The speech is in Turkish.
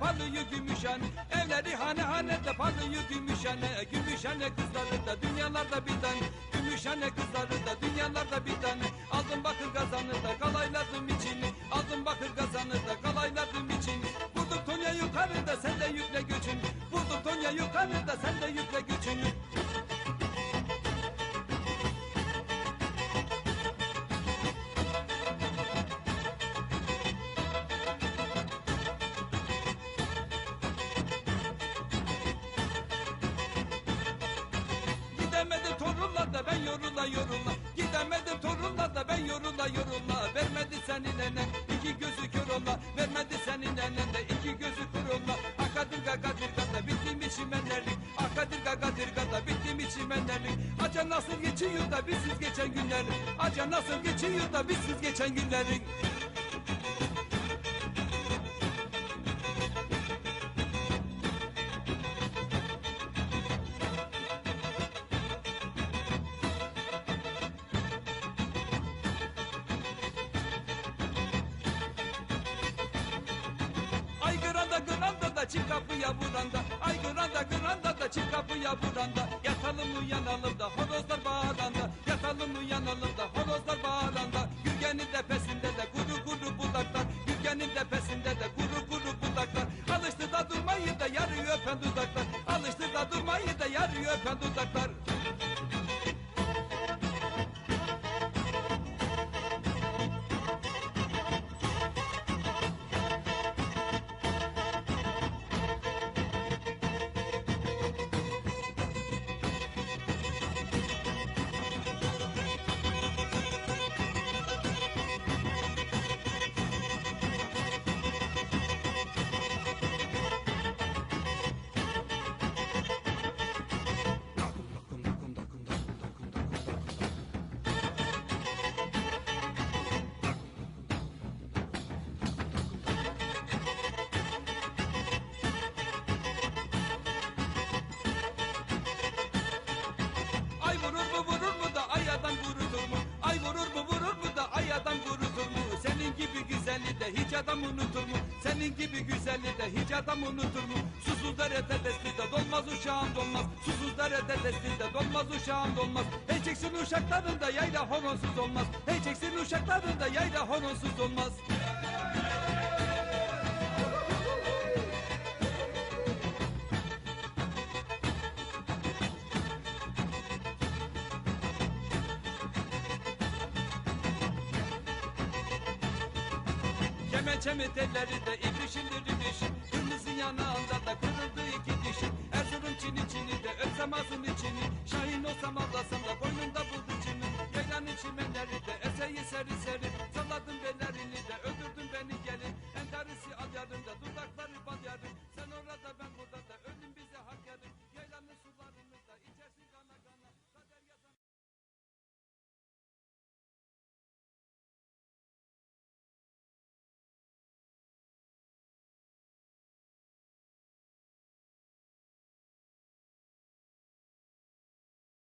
parlıyor gümüşhane Evleri hane hane de parlıyor gümüşhane Gümüşhane kızları da dünyalarda bir tane Gümüşhane kızları da dünyalarda bir tane Aldım bakır Aca nasıl geçiyor da bizsiz geçen günlerin? Aca nasıl geçiyor da bizsiz geçen günlerin? Ay gıranda gıranda da çift kapıya vuranda Ay gıranda gıranda da çift kapıya vuranda Yatalım uyanalım da horozlar bağıranda. Yatalım uyanalım da horozlar bağıranda. Gürgenin tepesinde de kuru kuru budaklar Gürgenin tepesinde de kuru kuru budaklar Alıştı da durmayı da yarı öpen dudaklar. Alıştı da durmayı da yarı öpen dudaklar Gibi güzeli de hiç adam unutur mu? Susuz dere tedesli de dolmaz uşağın dolmaz. Susuz dere tedesli de dolmaz uşağın dolmaz. Hey çeksin uşaklarında yayla horonsuz olmaz. Hey çeksin uşaklarında yayla horonsuz olmaz. Kemençemi telleri de ibrişindir ibrişin. Kırmızı yanağında